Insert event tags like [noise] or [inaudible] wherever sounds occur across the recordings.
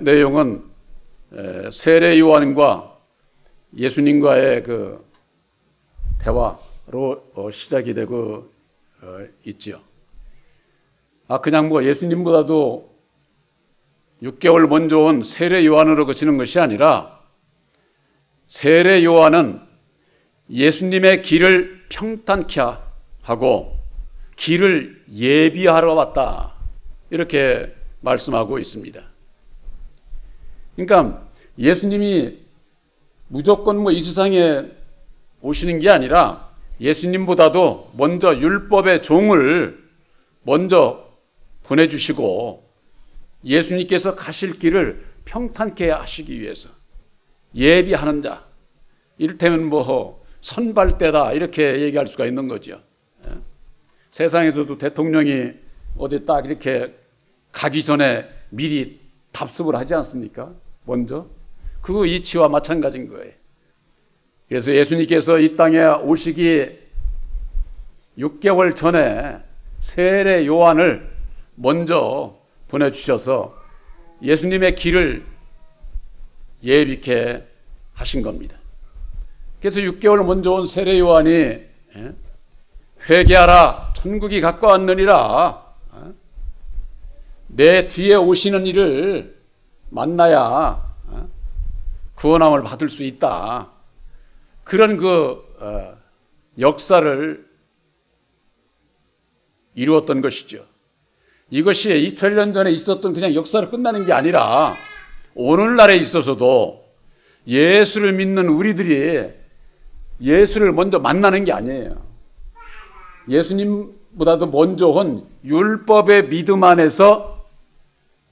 내용은 세례 요한과 예수님과의 그 대화로 어, 시작이 되고 어, 있지요. 아 그냥 뭐 예수님보다도 6개월 먼저 온 세례 요한으로 그치는 것이 아니라 세례 요한은 예수님의 길을 평탄케 하고 길을 예비하러 왔다. 이렇게 말씀하고 있습니다. 그러니까 예수님이 무조건 뭐 이 세상에 오시는 게 아니라 예수님보다도 먼저 율법의 종을 먼저 보내주시고 예수님께서 가실 길을 평탄케 하시기 위해서 예비하는 자. 이를테면 뭐 선발대다 이렇게 얘기할 수가 있는 거죠. 예? 세상에서도 대통령이 어디 딱 이렇게 가기 전에 미리 답습을 하지 않습니까? 먼저. 그 이치와 마찬가지인 거예요. 그래서 예수님께서 이 땅에 오시기 6개월 전에 세례 요한을 먼저 보내주셔서 예수님의 길을 예비케 하신 겁니다. 그래서 6개월 먼저 온 세례 요한이 예? 회개하라 천국이 가까웠느니라 어? 내 뒤에 오시는 이를 만나야 어? 구원함을 받을 수 있다. 그런 그 어, 역사를 이루었던 것이죠. 이것이 2000년 전에 있었던 그냥 역사를 끝나는 게 아니라 오늘날에 있어서도 예수를 믿는 우리들이 예수를 먼저 만나는 게 아니에요. 예수님보다도 먼저 온 율법의 믿음 안에서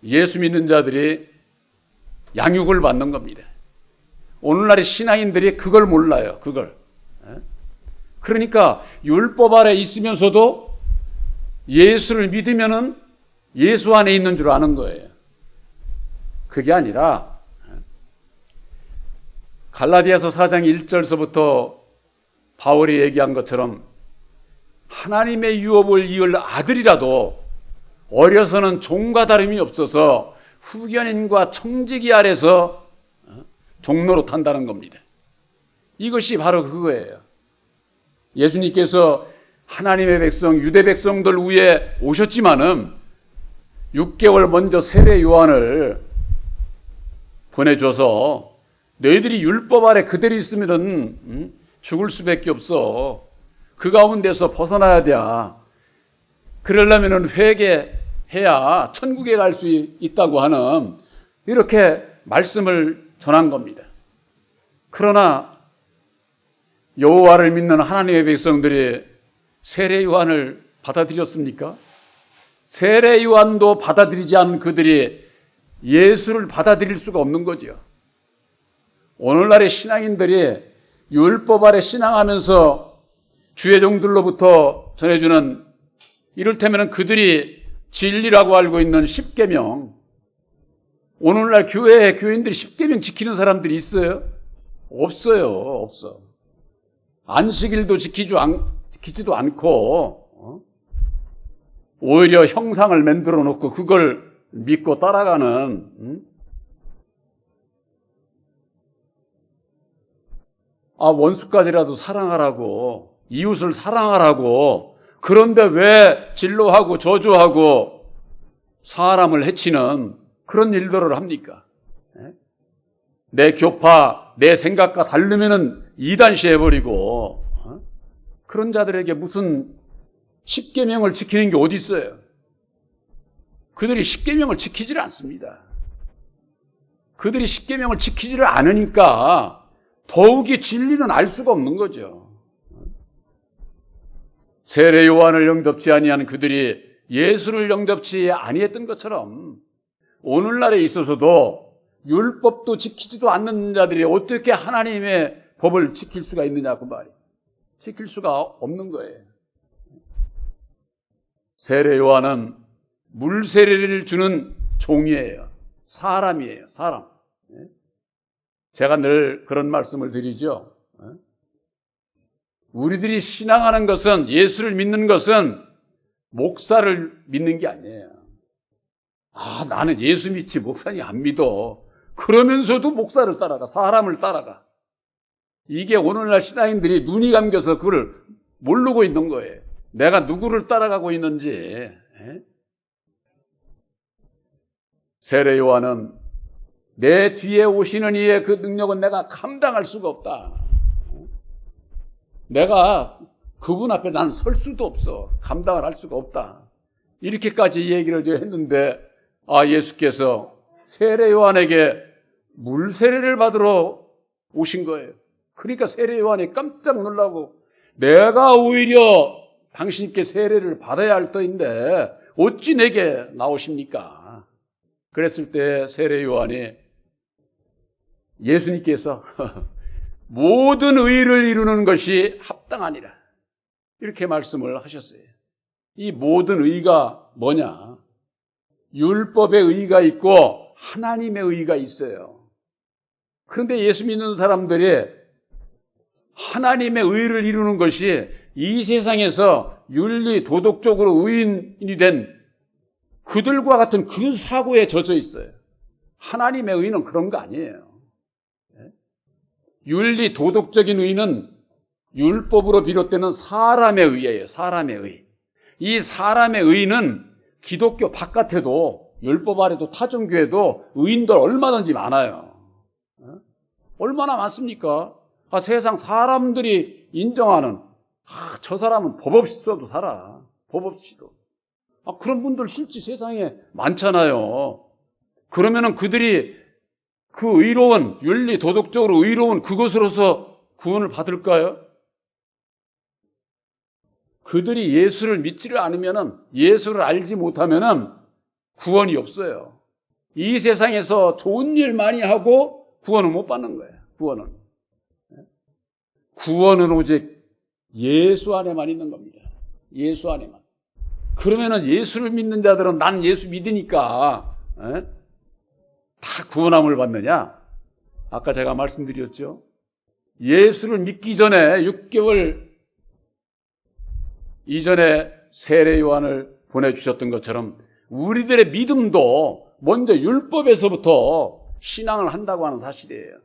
예수 믿는 자들이 양육을 받는 겁니다. 오늘날의 신앙인들이 그걸 몰라요. 그걸. 예? 그러니까 율법 아래 있으면서도 예수를 믿으면은 예수 안에 있는 줄 아는 거예요. 그게 아니라 갈라디아서 4장 1절서부터 바울이 얘기한 것처럼 하나님의 유업을 이을 아들이라도 어려서는 종과 다름이 없어서 후견인과 청지기 아래서 어, 종로로 탄다는 겁니다. 이것이 바로 그거예요. 예수님께서 하나님의 백성, 유대 백성들 위에 오셨지만은 6개월 먼저 세례 요한을 보내줘서 너희들이 율법 아래 그대로 있으면은 음, 죽을 수밖에 없어. 그 가운데서 벗어나야 돼. 그러려면 회개 해야 천국에 갈 수 있다고 하는 이렇게 말씀을 전한 겁니다. 그러나 여호와를 믿는 하나님의 백성들이 세례 요한을 받아들였습니까? 세례 요한도 받아들이지 않은 그들이 예수를 받아들일 수가 없는 거죠. 오늘날의 신앙인들이 율법 아래 신앙하면서 주의 종들로부터 전해주는 이를테면 그들이 진리라고 알고 있는 십계명 오늘날 교회 교인들이 십계명 지키는 사람들이 있어요? 없어요. 없어. 안식일도 지키지, 않, 지키지도 않고 어? 오히려 형상을 만들어 놓고 그걸 믿고 따라가는 음? 아, 원수까지라도 사랑하라고, 이웃을 사랑하라고, 그런데 왜 진로하고 저주하고 사람을 해치는 그런 일들을 합니까? 예? 내 교파, 내 생각과 다르면은 이단시 해버리고, 어? 그런 자들에게 무슨 십계명을 지키는 게 어디 있어요? 그들이 십계명을 지키지를 않습니다. 그들이 십계명을 지키지를 않으니까 더욱이 진리는 알 수가 없는 거죠. 세례 요한을 영접지 아니한 그들이 예수를 영접지 아니했던 것처럼 오늘날에 있어서도 율법도 지키지도 않는 자들이 어떻게 하나님의 법을 지킬 수가 있느냐 그 말이 지킬 수가 없는 거예요. 세례 요한은 물 세례를 주는 종이에요. 사람이에요. 사람. 제가 늘 그런 말씀을 드리죠. 어? 우리들이 신앙하는 것은 예수를 믿는 것은 목사를 믿는 게 아니에요. 아, 나는 예수 믿지 목사님 안 믿어. 그러면서도 목사를 따라가, 사람을 따라가. 이게 오늘날 신앙인들이 눈이 감겨서 그걸 모르고 있는 거예요. 내가 누구를 따라가고 있는지. 에? 세례 요한은 내 뒤에 오시는 이의 그 능력은 내가 감당할 수가 없다. 내가 그분 앞에 나는 설 수도 없어. 감당을 할 수가 없다. 이렇게까지 얘기를 했는데, 아, 예수께서 세례 요한에게 물 세례를 받으러 오신 거예요. 그러니까 세례 요한이 깜짝 놀라고, 내가 오히려 당신께 세례를 받아야 할 터인데, 어찌 내게 나오십니까? 그랬을 때 세례 요한이 예수님께서 [laughs] 모든 의를 이루는 것이 합당하니라. 이렇게 말씀을 하셨어요. 이 모든 의가 뭐냐? 율법의 의가 있고 하나님의 의가 있어요. 그런데 예수 믿는 사람들이 하나님의 의를 이루는 것이 이 세상에서 윤리, 도덕적으로 의인이 된 그들과 같은 그 사고에 젖어 있어요. 하나님의 의는 그런 거 아니에요. 윤리, 도덕적인 의는 율법으로 비롯되는 사람의 의예요. 사람의 의. 이 사람의 의는 기독교 바깥에도 율법 아래도 타종교에도 의인들 얼마든지 많아요. 얼마나 많습니까? 아, 세상 사람들이 인정하는 아, 저 사람은 법 없이도 살아. 법 없이도. 아, 그런 분들 실제 세상에 많잖아요. 그러면은 그들이 그 의로운 윤리 도덕적으로 의로운 그것으로서 구원을 받을까요? 그들이 예수를 믿지를 않으면은 예수를 알지 못하면은 구원이 없어요. 이 세상에서 좋은 일 많이 하고 구원을 못 받는 거예요. 구원은. 구원은 오직 예수 안에만 있는 겁니다. 예수 안에만. 그러면은 예수를 믿는 자들은 난 예수 믿으니까 에? 다 구원함을 받느냐? 아까 제가 말씀드렸죠. 예수를 믿기 전에 6개월 이전에 세례 요한을 보내주셨던 것처럼 우리들의 믿음도 먼저 율법에서부터 신앙을 한다고 하는 사실이에요.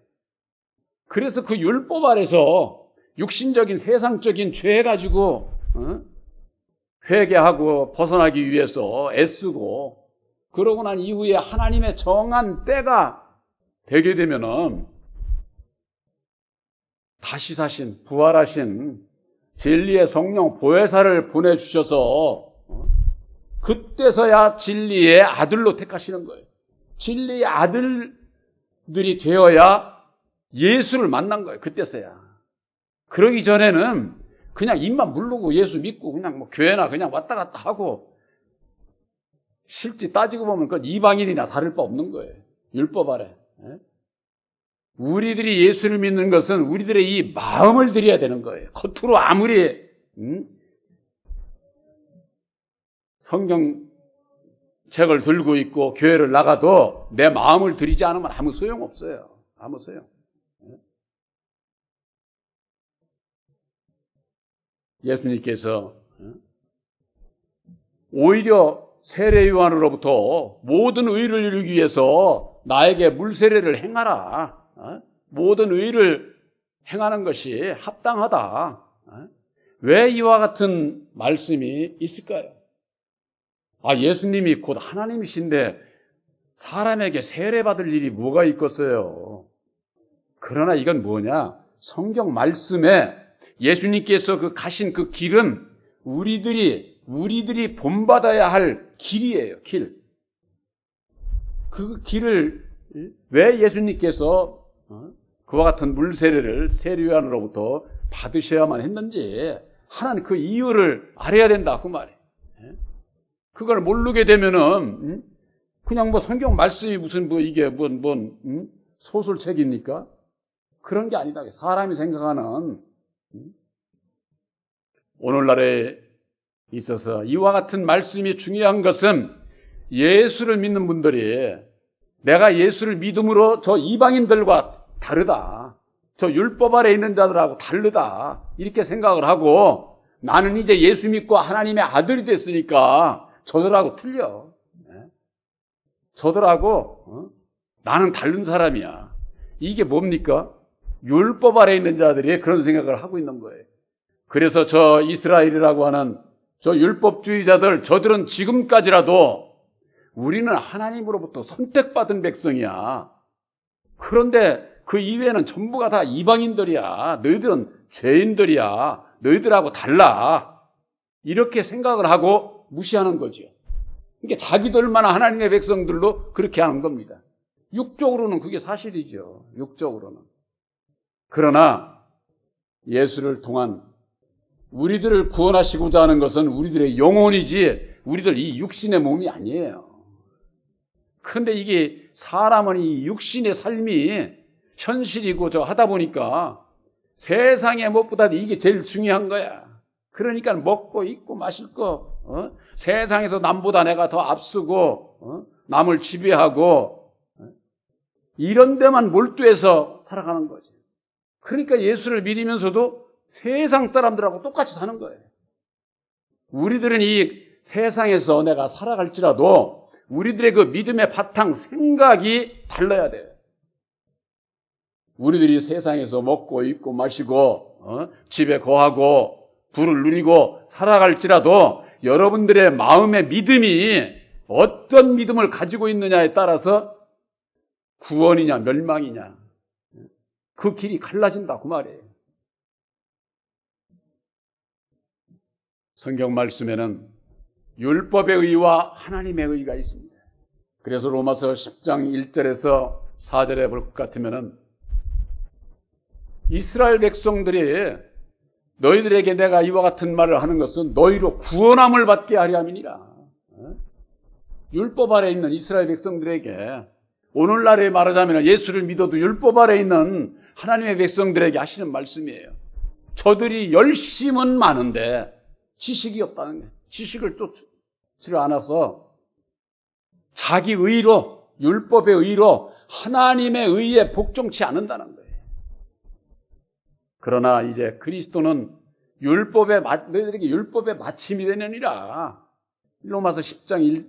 그래서 그 율법 아래서 육신적인 세상적인 죄 가지고 어? 회개하고 벗어나기 위해서 애쓰고 그러고 난 이후에 하나님의 정한 때가 되게 되면은 다시 사신 부활하신 진리의 성령 보혜사를 보내주셔서 어? 그때서야 진리의 아들로 택하시는 거예요. 진리의 아들들이 되어야 예수를 만난 거예요. 그때서야. 그러기 전에는 그냥 입만 물르고 예수 믿고 그냥 뭐 교회나 그냥 왔다 갔다 하고 실제 따지고 보면 그 이방인이나 다를 바 없는 거예요. 율법 아래. 예? 우리들이 예수를 믿는 것은 우리들의 이 마음을 드려야 되는 거예요. 겉으로 아무리 음? 성경 책을 들고 있고 교회를 나가도 내 마음을 들이지 않으면 아무 소용 없어요. 아무 소용. 예수님께서 오히려 세례 요한으로부터 모든 의를 이루기 위해서 나에게 물 세례를 행하라. 어? 모든 의를 행하는 것이 합당하다. 어? 왜 이와 같은 말씀이 있을까요? 아, 예수님이 곧 하나님이신데 사람에게 세례받을 일이 뭐가 있겠어요? 그러나 이건 뭐냐? 성경 말씀에 예수님께서 그 가신 그 길은 우리들이 우리들이 본받아야 할 길이에요. 길. 그 길을 왜 예수님께서 어? 그와 같은 물세례를 세례요한으로부터 받으셔야만 했는지 하나는 그 이유를 알아야 된다 그 말이에요. 예? 그걸 모르게 되면은 그냥 뭐 성경 말씀이 무슨 뭐 이게 뭔, 뭔 소설책입니까? 그런 게 아니다. 사람이 생각하는 오늘날에 있어서 이와 같은 말씀이 중요한 것은 예수를 믿는 분들이 내가 예수를 믿음으로 저 이방인들과 다르다. 저 율법 아래 있는 자들하고 다르다. 이렇게 생각을 하고 나는 이제 예수 믿고 하나님의 아들이 됐으니까 저들하고 틀려. 네. 저들하고 어? 나는 다른 사람이야. 이게 뭡니까? 율법 아래 있는 자들이 그런 생각을 하고 있는 거예요. 그래서 저 이스라엘이라고 하는 저 율법주의자들, 저들은 지금까지라도 우리는 하나님으로부터 선택받은 백성이야. 그런데 그 이외에는 전부가 다 이방인들이야. 너희들은 죄인들이야. 너희들하고 달라. 이렇게 생각을 하고 무시하는 거죠. 그러니까 자기들만 하나님의 백성들로 그렇게 하는 겁니다. 육적으로는 그게 사실이죠. 육적으로는. 그러나 예수를 통한 우리들을 구원하시고자 하는 것은 우리들의 영혼이지 우리들 이 육신의 몸이 아니에요. 그런데 이게 사람은 이 육신의 삶이 현실이고 저 하다 보니까 세상의 무엇보다 이게 제일 중요한 거야. 그러니까 먹고 입고 마실 거 어? 세상에서 남보다 내가 더 앞서고 어? 남을 지배하고 어? 이런 데만 몰두해서 살아가는 거지. 그러니까 예수를 믿으면서도 세상 사람들하고 똑같이 사는 거예요. 우리들은 이 세상에서 내가 살아갈지라도 우리들의 그 믿음의 바탕 생각이 달라야 돼요. 우리들이 세상에서 먹고 입고 마시고 어? 집에 거하고 불을 누리고 살아갈지라도 여러분들의 마음의 믿음이 어떤 믿음을 가지고 있느냐에 따라서 구원이냐 멸망이냐 그 길이 갈라진다 그 말이에요. 성경 말씀에는 율법의 의와 하나님의 의가 있습니다. 그래서 로마서 10장 1절에서 4절에 볼 것 같으면은 이스라엘 백성들이 너희들에게 내가 이와 같은 말을 하는 것은 너희로 구원함을 받게 하려 함이니라. 어? 율법 아래 있는 이스라엘 백성들에게 오늘날에 말하자면 예수를 믿어도 율법 아래 있는 하나님의 백성들에게 하시는 말씀이에요. 저들이 열심은 많은데 지식이 없다는 거예요. 지식을 쫓지 않아서 자기 의로 율법의 의로 하나님의 의에 복종치 않는다는 거예요. 그러나 이제 그리스도는 율법의 너희들에게 율법의 마침이 되느니라. 로마서 10장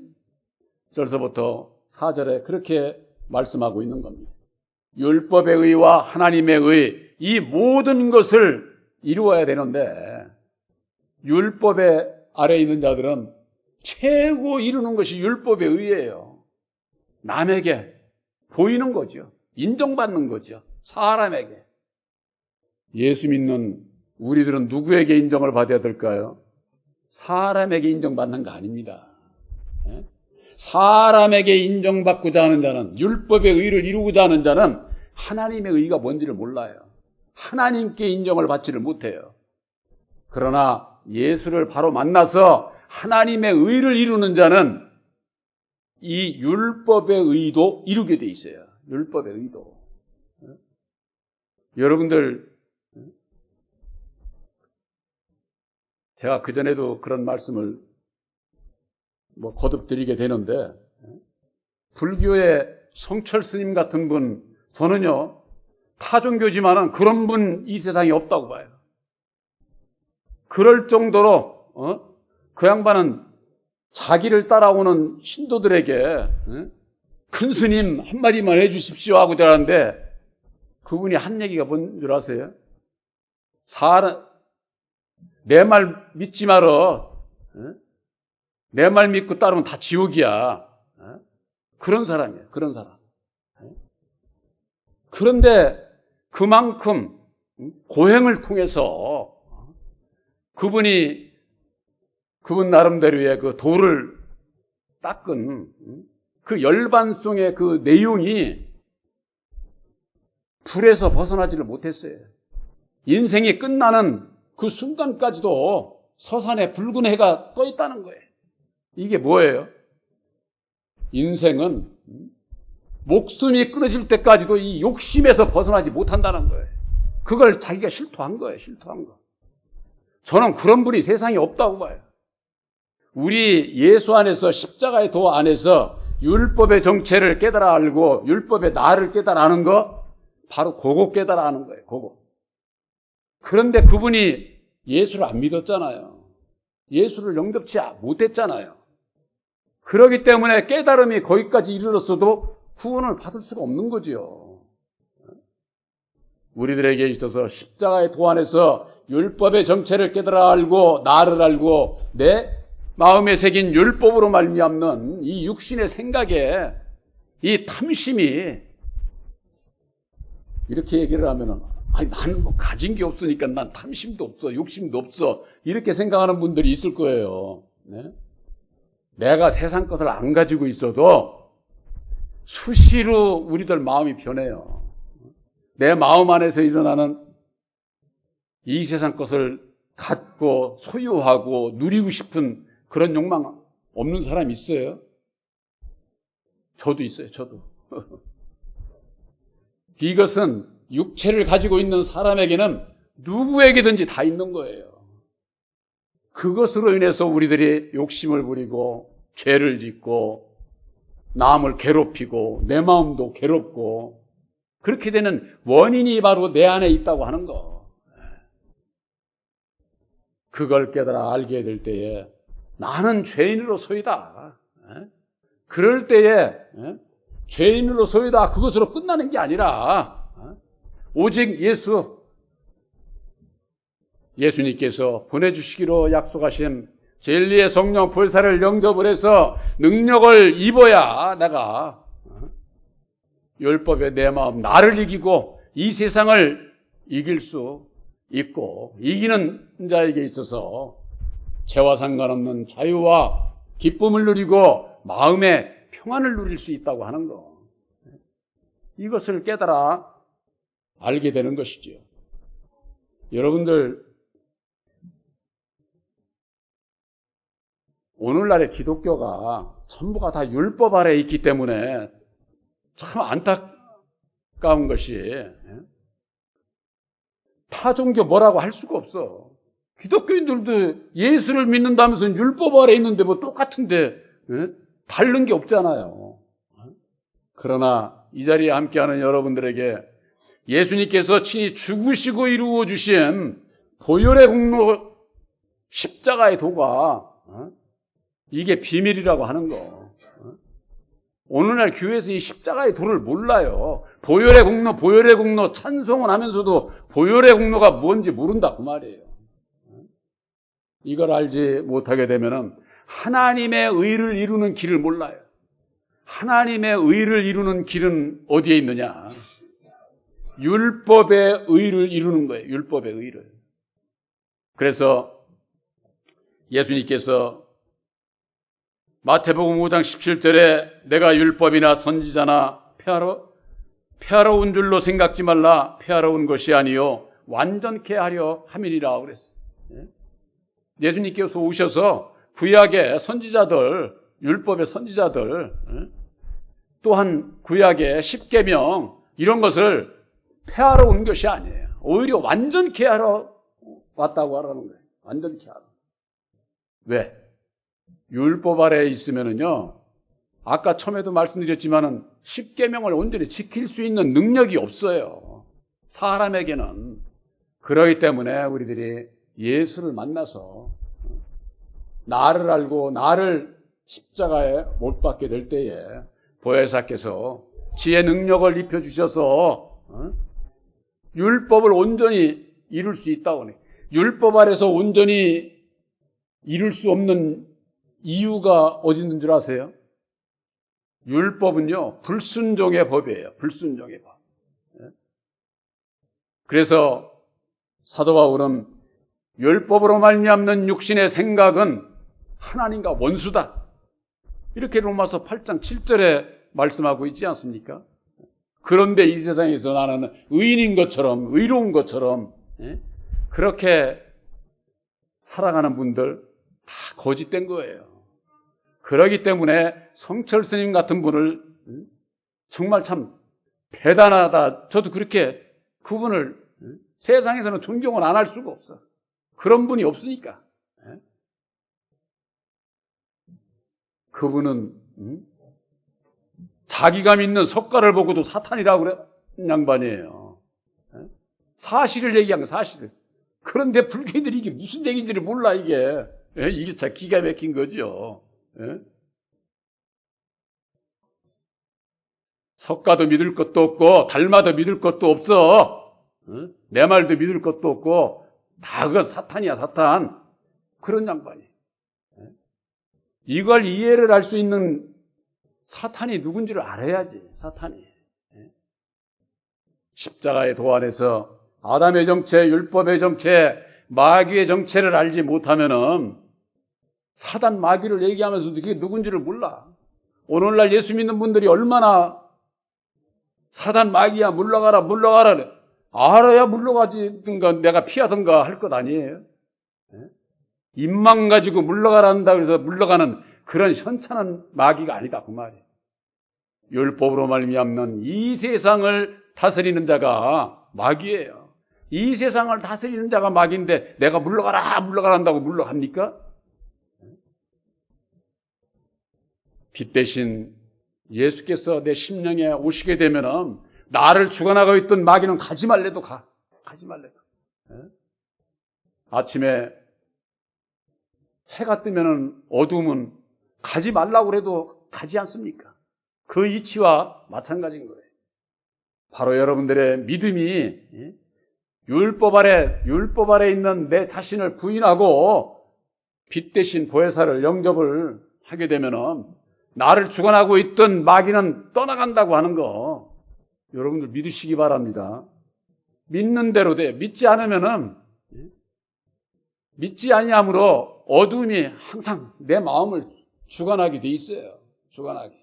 1절서부터 4절에 그렇게 말씀하고 있는 겁니다. 율법의 의와 하나님의 의, 이 모든 것을 이루어야 되는데, 율법의 아래 있는 자들은 최고 이루는 것이 율법의 의예요. 남에게 보이는 거죠. 인정받는 거죠. 사람에게. 예수 믿는 우리들은 누구에게 인정을 받아야 될까요? 사람에게 인정받는 거 아닙니다. 예? 사람에게 인정받고자 하는 자는 율법의 의를 이루고자 하는 자는 하나님의 의가 뭔지를 몰라요. 하나님께 인정을 받지를 못해요. 그러나 예수를 바로 만나서 하나님의 의를 이루는 자는 이 율법의 의도 이루게 돼 있어요. 율법의 의도. 여러분들 제가 그 전에도 그런 말씀을 뭐 거듭 드리게 되는데, 불교의 성철 스님 같은 분, 저는요, 타종교지만은 그런 분 이 세상에 없다고 봐요. 그럴 정도로, 어? 그 양반은 자기를 따라오는 신도들에게, 어? 큰 스님 한마디만 해주십시오 하고 저러는데, 그분이 한 얘기가 뭔 줄 아세요? 사람, 내 말 믿지 말어. 내말 믿고 따르면 다 지옥이야. 그런 사람이에요. 그런 사람. 그런데 그만큼 고행을 통해서 그분이 그분 나름대로의 그 도를 닦은 그 열반송의 그 내용이 불에서 벗어나지를 못했어요. 인생이 끝나는 그 순간까지도 서산에 붉은 해가 떠 있다는 거예요. 이게 뭐예요? 인생은 목숨이 끊어질 때까지도 이 욕심에서 벗어나지 못한다는 거예요. 그걸 자기가 실토한 거예요. 실토한 거. 저는 그런 분이 세상에 없다고 봐요. 우리 예수 안에서 십자가의 도 안에서 율법의 정체를 깨달아 알고 율법의 나를 깨달아 아는 거 바로 그거 깨달아 아는 거예요. 그거. 그런데 그분이 예수를 안 믿었잖아요. 예수를 영접치 못했잖아요. 그러기 때문에 깨달음이 거기까지 이르렀어도 구원을 받을 수가 없는 거지요. 우리들에게 있어서 십자가의 도안에서 율법의 정체를 깨달아 알고 나를 알고 내 마음에 새긴 율법으로 말미암는 이 육신의 생각에 이 탐심이 이렇게 얘기를 하면은 아니 나는 뭐 가진 게 없으니까 난 탐심도 없어 욕심도 없어 이렇게 생각하는 분들이 있을 거예요. 네? 내가 세상 것을 안 가지고 있어도 수시로 우리들 마음이 변해요. 내 마음 안에서 일어나는 이 세상 것을 갖고 소유하고 누리고 싶은 그런 욕망 없는 사람 있어요? 저도 있어요, 저도. [laughs] 이것은 육체를 가지고 있는 사람에게는 누구에게든지 다 있는 거예요. 그것으로 인해서 우리들이 욕심을 부리고 죄를 짓고 남을 괴롭히고 내 마음도 괴롭고 그렇게 되는 원인이 바로 내 안에 있다고 하는 거. 그걸 깨달아 알게 될 때에 나는 죄인으로 소이다. 그럴 때에 죄인으로 소이다. 그것으로 끝나는 게 아니라 오직 예수 예수님께서 보내주시기로 약속하신 진리의 성령 볼사를 영접을 해서 능력을 입어야 내가 율법의 내 마음 나를 이기고 이 세상을 이길 수 있고 이기는 자에게 있어서 죄와 상관없는 자유와 기쁨을 누리고 마음의 평안을 누릴 수 있다고 하는 거. 이것을 깨달아 알게 되는 것이지요. 여러분들 오늘날의 기독교가 전부가 다 율법 아래 있기 때문에 참 안타까운 것이 예? 타 종교 뭐라고 할 수가 없어. 기독교인들도 예수를 믿는다면서 율법 아래 있는데 뭐 똑같은데 예? 다른 게 없잖아요. 그러나 이 자리에 함께하는 여러분들에게 예수님께서 친히 죽으시고 이루어 주신 보혈의 공로 십자가의 도가 어? 이게 비밀이라고 하는 거. 오늘날 교회에서 이 십자가의 도를 몰라요. 보혈의 공로, 보혈의 공로 찬송을 하면서도 보혈의 공로가 뭔지 모른다 그 말이에요. 이걸 알지 못하게 되면은 하나님의 의를 이루는 길을 몰라요. 하나님의 의를 이루는 길은 어디에 있느냐? 율법의 의를 이루는 거예요. 율법의 의를. 그래서 예수님께서 마태복음 5장 17절에 내가 율법이나 선지자나 폐하러 폐하러운 줄로 생각지 말라 폐하러운 것이 아니요 완전케 하려 함이니라 그랬어요. 예수님께서 오셔서 구약의 선지자들 율법의 선지자들 또한 구약의 십계명 이런 것을 폐하러 온 것이 아니에요. 오히려 완전케 하러 왔다고 하라는 거예요. 완전케 하러. 왜? 율법 아래에 있으면은요, 아까 처음에도 말씀드렸지만은 십계명을 온전히 지킬 수 있는 능력이 없어요. 사람에게는 그러기 때문에 우리들이 예수를 만나서 나를 알고 나를 십자가에 못 박게 될 때에 보혜사께서 지혜 능력을 입혀 주셔서 어? 율법을 온전히 이룰 수 있다고 해. 율법 아래서 온전히 이룰 수 없는 이유가 어디 있는 줄 아세요? 율법은요, 불순종의 법이에요. 불순종의 법. 예? 그래서 사도 바울은 율법으로 말미암는 육신의 생각은 하나님과 원수다. 이렇게 로마서 8장 7절에 말씀하고 있지 않습니까? 그런데 이 세상에서 나는 의인인 것처럼, 의로운 것처럼, 예? 그렇게 살아가는 분들 다 거짓된 거예요. 그러기 때문에 성철 스님 같은 분을 정말 참 대단하다. 저도 그렇게 그분을 세상에서는 존경을 안 할 수가 없어. 그런 분이 없으니까. 그분은 자기가 믿는 석가를 보고도 사탄이라고 그래 양반이에요. 사실을 얘기한 거 사실을. 그런데 불교인들이 이게 무슨 얘기인지를 몰라 이게. 이게 참 기가 막힌 거죠. 예? 석가도 믿을 것도 없고 달마도 믿을 것도 없어. 예? 내 말도 믿을 것도 없고 다 그건 사탄이야 사탄. 그런 양반이. 예? 이걸 이해를 할 수 있는 사탄이 누군지를 알아야지 사탄이. 예? 십자가의 도안에서 아담의 정체, 율법의 정체, 마귀의 정체를 알지 못하면은 사단 마귀를 얘기하면서도 그게 누군지를 몰라. 오늘날 예수 믿는 분들이 얼마나 사단 마귀야 물러가라 물러가라 알아야 물러가지 든가 내가 피하든가 할 것 아니에요. 예? 입만 가지고 물러가라 한다 그래서 물러가는 그런 현찬한 마귀가 아니다 그 말이에요. 율법으로 말미암는 이 세상을 다스리는 자가 마귀예요. 이 세상을 다스리는 자가 마귀인데 내가 물러가라 한다고 물러갑니까? 빛 대신 예수께서 내 심령에 오시게 되면은 나를 죽어나가고 있던 마귀는 가지 말래도 가. 가지 말래도. 예? 아침에 해가 뜨면은 어두움은 가지 말라고 해도 가지 않습니까? 그 이치와 마찬가지인 거예요. 바로 여러분들의 믿음이 예? 율법 아래 율법 아래 있는 내 자신을 부인하고 빛 대신 보혜사를 영접을 하게 되면은 나를 주관하고 있던 마귀는 떠나간다고 하는 거 여러분들 믿으시기 바랍니다. 믿는 대로 돼. 믿지 않으면은 믿지 아니함으로 어둠이 항상 내 마음을 주관하게 돼 있어요. 주관하게.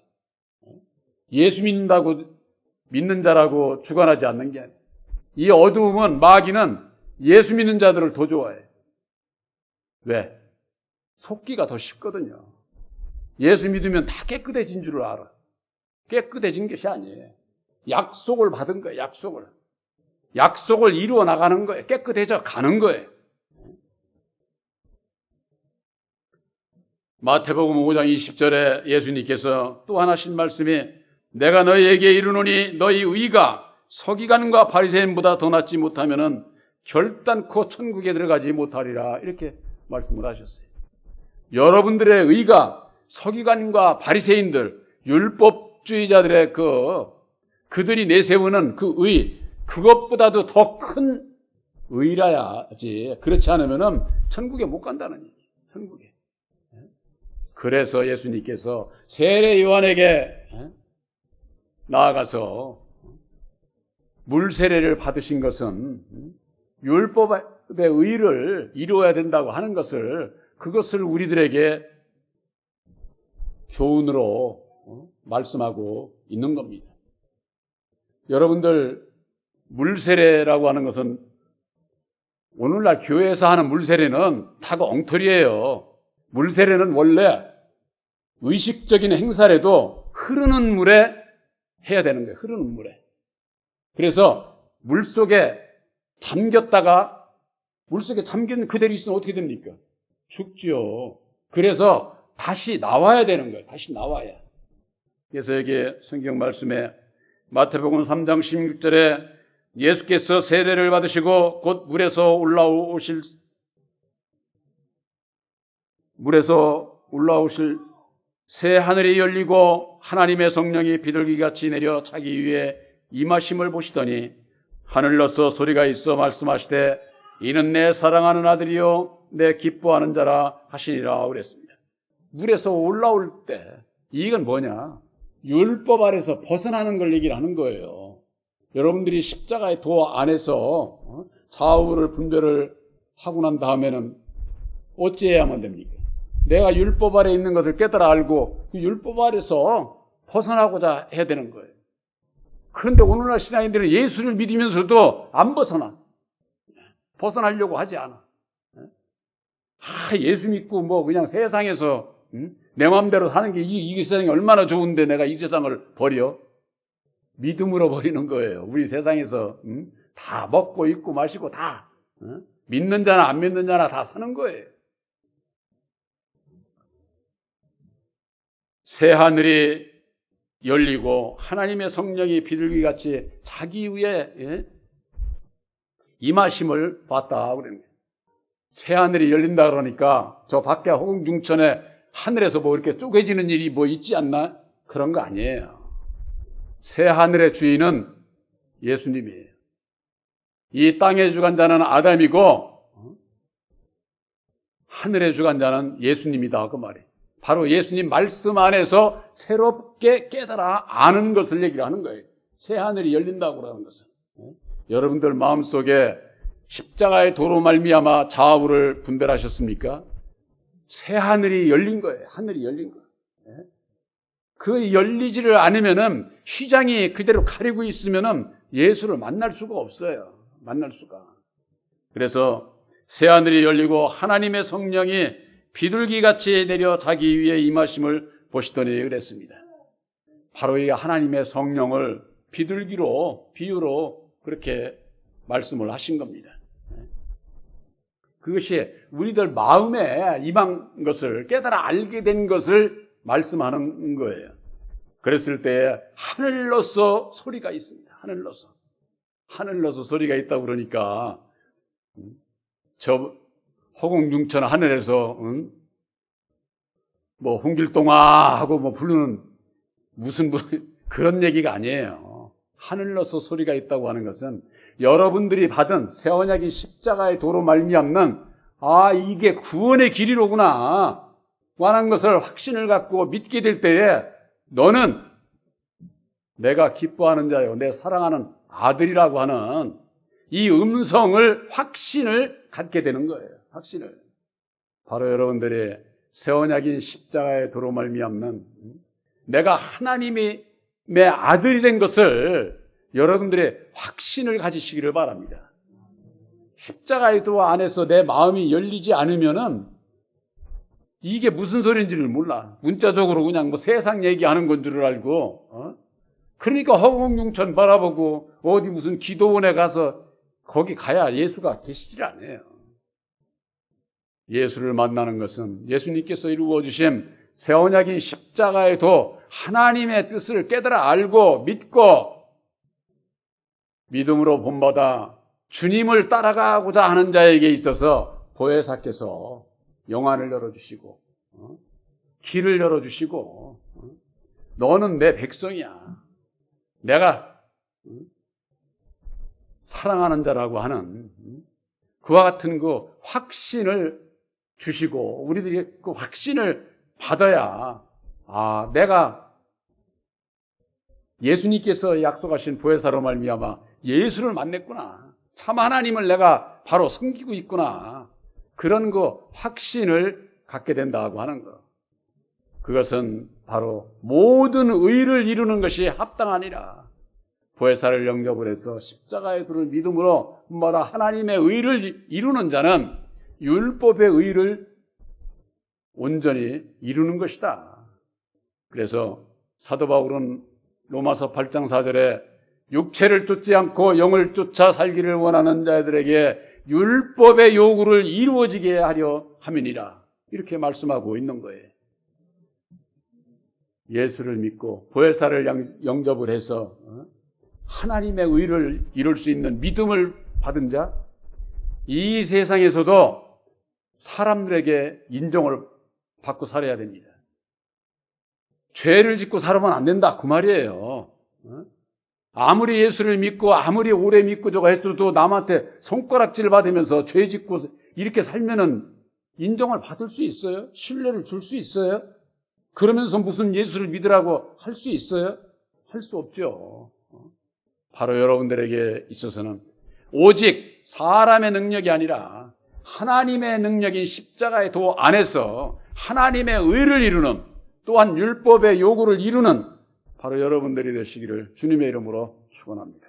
예수 믿는다고 믿는 자라고 주관하지 않는 게 아니에요. 이 어두움은 마귀는 예수 믿는 자들을 더 좋아해. 왜? 속기가 더 쉽거든요. 예수 믿으면 다 깨끗해진 줄을 알아. 깨끗해진 것이 아니에요. 약속을 받은 거예요, 약속을. 약속을 이루어 나가는 거예요. 깨끗해져 가는 거예요. 마태복음 5장 20절에 예수님께서 또 하나 신 말씀이 내가 너희에게 이르노니 너희 의가 서기관과 바리새인보다 더 낫지 못하면은 결단코 천국에 들어가지 못하리라 이렇게 말씀을 하셨어요. 여러분들의 의가 서기관과 바리새인들 율법주의자들의 그 그들이 내세우는 그 의 그것보다도 더 큰 의라야지 그렇지 않으면은 천국에 못 간다는 얘기. 천국에. 그래서 예수님께서 세례 요한에게 나아가서 물 세례를 받으신 것은 율법의 의를 이루어야 된다고 하는 것을 그것을 우리들에게 교훈으로 어, 말씀하고 있는 겁니다. 여러분들 물세례라고 하는 것은 오늘날 교회에서 하는 물세례는 다가 엉터리예요. 물세례는 원래 의식적인 행사라도 흐르는 물에 해야 되는 거예요. 흐르는 물에. 그래서 물 속에 잠겼다가 물 속에 잠긴 그대로 있으면 어떻게 됩니까? 죽지요. 그래서 다시 나와야 되는 거예요. 다시 나와야. 그래서 여기 성경 말씀에 마태복음 3장 16절에 예수께서 세례를 받으시고 곧 물에서 올라오실 물에서 올라오실 새 하늘이 열리고 하나님의 성령이 비둘기 같이 내려 자기 위에 임하심을 보시더니 하늘로서 소리가 있어 말씀하시되 이는 내 사랑하는 아들이요 내 기뻐하는 자라 하시니라 그랬습니다. 물에서 올라올 때 이건 뭐냐? 율법 아래서 벗어나는 걸 얘기를 하는 거예요. 여러분들이 십자가의 도 안에서 어? 좌우를 분별을 하고 난 다음에는 어찌해야만 됩니까? 내가 율법 아래 있는 것을 깨달아 알고 그 율법 아래서 벗어나고자 해야 되는 거예요. 그런데 오늘날 신앙인들은 예수를 믿으면서도 안 벗어나. 벗어나려고 하지 않아. 아, 예수 믿고 뭐 그냥 세상에서 응? 내 마음대로 사는 게 이, 이 세상이 얼마나 좋은데 내가 이 세상을 버려? 믿음으로 버리는 거예요. 우리 세상에서 응? 다 먹고 입고 마시고 다 응? 믿는 자나 안 믿는 자나 다 사는 거예요. 새 하늘이 열리고 하나님의 성령이 비둘기같이 자기 위에 예? 임하심을 봤다 그럽니다. 새 하늘이 열린다 그러니까 저 밖에 호공중천에 하늘에서 뭐 이렇게 쪼개지는 일이 뭐 있지 않나? 그런 거 아니에요. 새 하늘의 주인은 예수님이에요. 이 땅의 주관자는 아담이고 어? 하늘의 주관자는 예수님이다 그 말이에요. 바로 예수님 말씀 안에서 새롭게 깨달아 아는 것을 얘기를 하는 거예요. 새 하늘이 열린다고 하는 것은. 어? 여러분들 마음속에 십자가의 도로 말미암아 좌우를 분별하셨습니까? 새 하늘이 열린 거예요. 하늘이 열린 거예요. 예? 그 열리지를 않으면은 휘장이 그대로 가리고 있으면은 예수를 만날 수가 없어요. 만날 수가. 그래서 새 하늘이 열리고 하나님의 성령이 비둘기 같이 내려 자기 위에 임하심을 보시더니 그랬습니다. 바로 이 하나님의 성령을 비둘기로 비유로 그렇게 말씀을 하신 겁니다. 그것이 우리들 마음에 임한 것을 깨달아 알게 된 것을 말씀하는 거예요. 그랬을 때 하늘로서 소리가 있습니다. 하늘로서. 하늘로서 소리가 있다고 그러니까 음, 저 허공중천 하늘에서 응? 뭐 홍길동아 하고 뭐 부르는 무슨 뭐 [laughs] 그런 얘기가 아니에요. 하늘로서 소리가 있다고 하는 것은 여러분들이 받은 새 언약이 십자가의 도로 말미암는 아 이게 구원의 길이로구나 하는 것을 확신을 갖고 믿게 될 때에 너는 내가 기뻐하는 자요 내 사랑하는 아들이라고 하는 이 음성을 확신을 갖게 되는 거예요. 확신을 바로 여러분들의 새 언약인 십자가의 도로 말미암는 내가 하나님의 아들이 된 것을 여러분들의 확신을 가지시기를 바랍니다. 십자가의 도 안에서 내 마음이 열리지 않으면은 이게 무슨 소리인지를 몰라. 문자적으로 그냥 뭐 세상 얘기하는 건 줄 알고, 어? 그러니까 허공용천 바라보고 어디 무슨 기도원에 가서 거기 가야 예수가 계시질 않아요. 예수를 만나는 것은 예수님께서 이루어 주신 새 언약인 십자가의 도 하나님의 뜻을 깨달아 알고 믿고 믿음으로 본받아 주님을 따라가고자 하는 자에게 있어서 보혜사께서 영안을 열어주시고 어? 길을 열어주시고 어? 너는 내 백성이야. 내가 어? 사랑하는 자라고 하는 그와 같은 그 확신을 주시고 우리들이 그 확신을 받아야 아 내가 예수님께서 약속하신 보혜사로 말미암아 예수를 만났구나. 참 하나님을 내가 바로 섬기고 있구나. 그런 그 확신을 갖게 된다고 하는 것. 그것은 바로 모든 의를 이루는 것이 합당하니라. 보혜사를 영접을 해서 십자가의 도를 믿음으로 마다 하나님의 의를 이루는 자는 율법의 의를 온전히 이루는 것이다. 그래서 사도 바울은 로마서 8장 4절에 육체를 쫓지 않고 영을 쫓아 살기를 원하는 자들에게 율법의 요구를 이루어지게 하려 함이니라. 이렇게 말씀하고 있는 거예요. 예수를 믿고 보혜사를 영접을 해서 어? 하나님의 의를 이룰 수 있는 믿음을 받은 자, 이 세상에서도 사람들에게 인정을 받고 살아야 됩니다. 죄를 짓고 살아면 안 된다. 그 말이에요. 어? 아무리 예수를 믿고 아무리 오래 믿고 저거 했어도 남한테 손가락질 받으면서 죄 짓고 이렇게 살면은 인정을 받을 수 있어요? 신뢰를 줄 수 있어요? 그러면서 무슨 예수를 믿으라고 할 수 있어요? 할 수 없죠. 바로 여러분들에게 있어서는 오직 사람의 능력이 아니라 하나님의 능력인 십자가의 도 안에서 하나님의 의를 이루는 또한 율법의 요구를 이루는 바로 여러분들이 되시기를 주님의 이름으로 축원합니다.